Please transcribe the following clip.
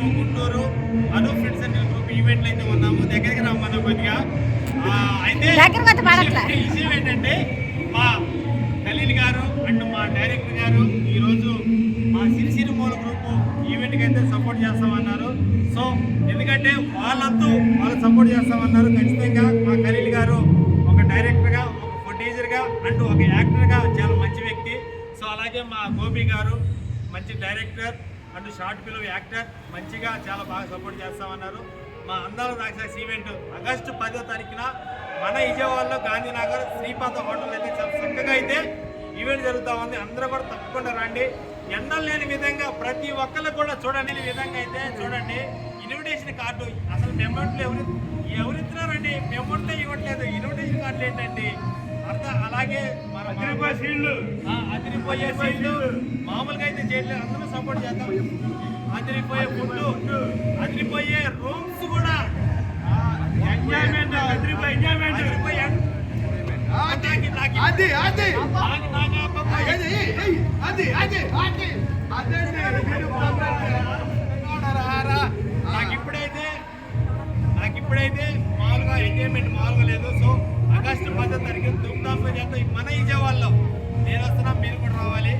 Anu friends and group ఈవెంట్లు అయితే ఉన్నాము. దగ్గరికి రమ్మన్నాం కొద్దిగా. అయితే. విషయం- విషయం ఏంటంటే మా ఖలీల్ గారు అండ్ మా డైరెక్టర్ గారు ఈరోజు మా సిరిసిరి మూల గ్రూప్ ఈవెంట్కి అయితే సపోర్ట్ చేస్తామన్నారు. సో ఎందుకంటే వాళ్ళంతూ వాళ్ళు సపోర్ట్ చేస్తామన్నారు. ఖచ్చితంగా మా ఖలీల్ గారు ఒక డైరెక్టర్గా ఒక ప్రొడ్యూసర్గా అండ్ ఒక యాక్టర్గా చాలా మంచి వ్యక్తి. సో అలాగే మా గోపి గారు మంచి director and short film actor మంచిగా చాలా బాగా సపోర్ట్ చేస్తామన్నారు. మా అందాల రాక్షస్ ఈవెంట్ ఆగస్టు పదో తారీఖున మన విజయవాడలో గాంధీనగర్ శ్రీపాద హోటల్ అయితే చాలా చక్కగా అయితే ఈవెంట్ జరుగుతూ ఉంది. అందరూ కూడా తప్పకుండా రండి. ఎండలు లేని విధంగా ప్రతి ఒక్కళ్ళు కూడా చూడండి. ఈ విధంగా అయితే చూడండి. ఇన్విటేషన్ కార్డు అసలు మెమెంట్లు ఎవరు ఎవరు ఇస్తున్నారండి? ఇవ్వట్లేదు. ఇన్విటేషన్ కార్డులు ఏంటండి? అలాగే అదిరిపోయే సీన్లు. అదిరిపోయే సీన్లు. మామూలుగా అయితే చేయలేదు అందరూ సపోర్ట్ చేద్దాం. అదిరిపోయే ఫుడ్ అదిరిపోయే రూమ్స్ కూడా. ఎంజాయ్మెంట్ అదిరిపోయే ఎంజాయ్మెంట్ అదిరిపోయే. అది అది అది అది అదే నాకు ఇప్పుడైతే నాకు ఇప్పుడైతే మామూలుగా ఎంజాయ్మెంట్ మామూలుగా లేదు. సో మీరు కూడా రావాలి.